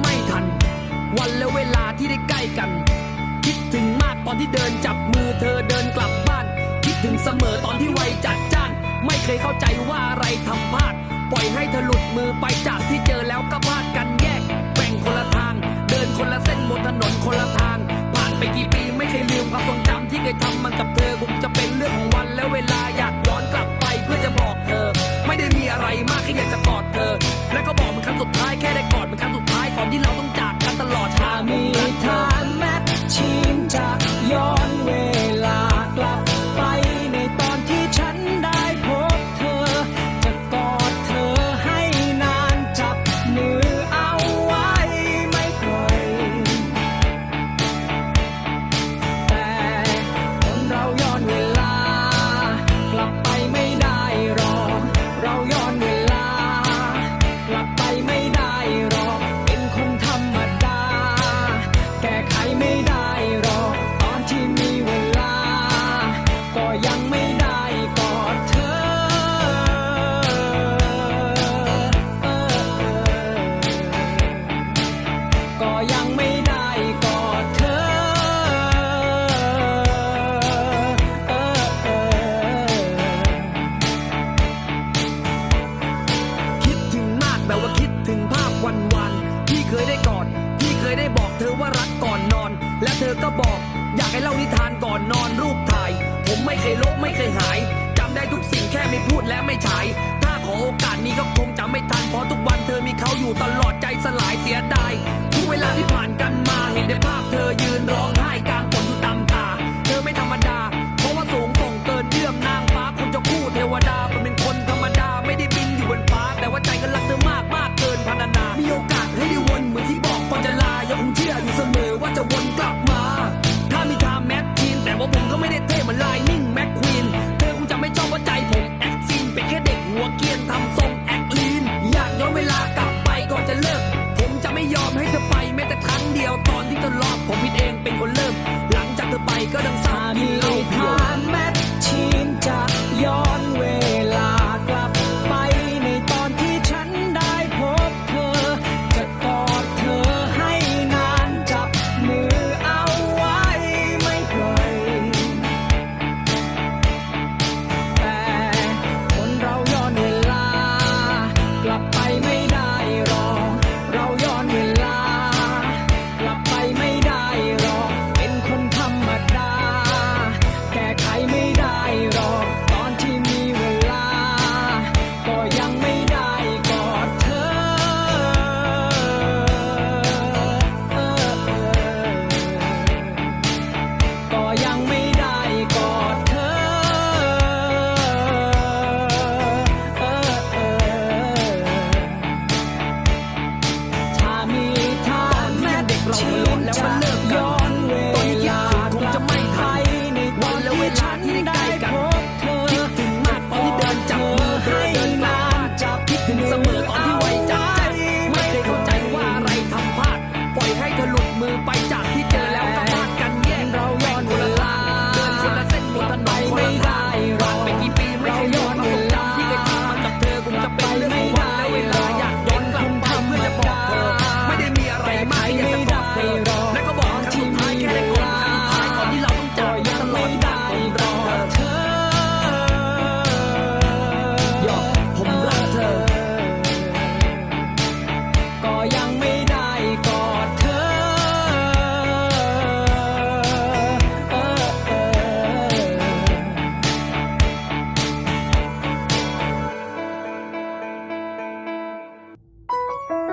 ไม่ทัน วันและเวลาที่ได้ใกล้กัน คิดถึงมากตอนที่เดินจับมือเธอเดินกลับบ้าน คิดถึงเสมอตอนที่ไวจัดจ้าน ไม่เคยเข้าใจว่าอะไรทำพลาด ปล่อยให้เธอหลุดมือไปจากที่เจอแล้วก็พลาดกันแยกแบ่งคนละทาง เดินคนละเส้นบนถนนคนละทาง โลกไม่เคยหายจำได้ทุกสิ่งแค่ไม่พูดและไม่ฉาย ผมผิดเองเป็นคนเริ่ม หลังจากเธอไปก็ดังสามี witch.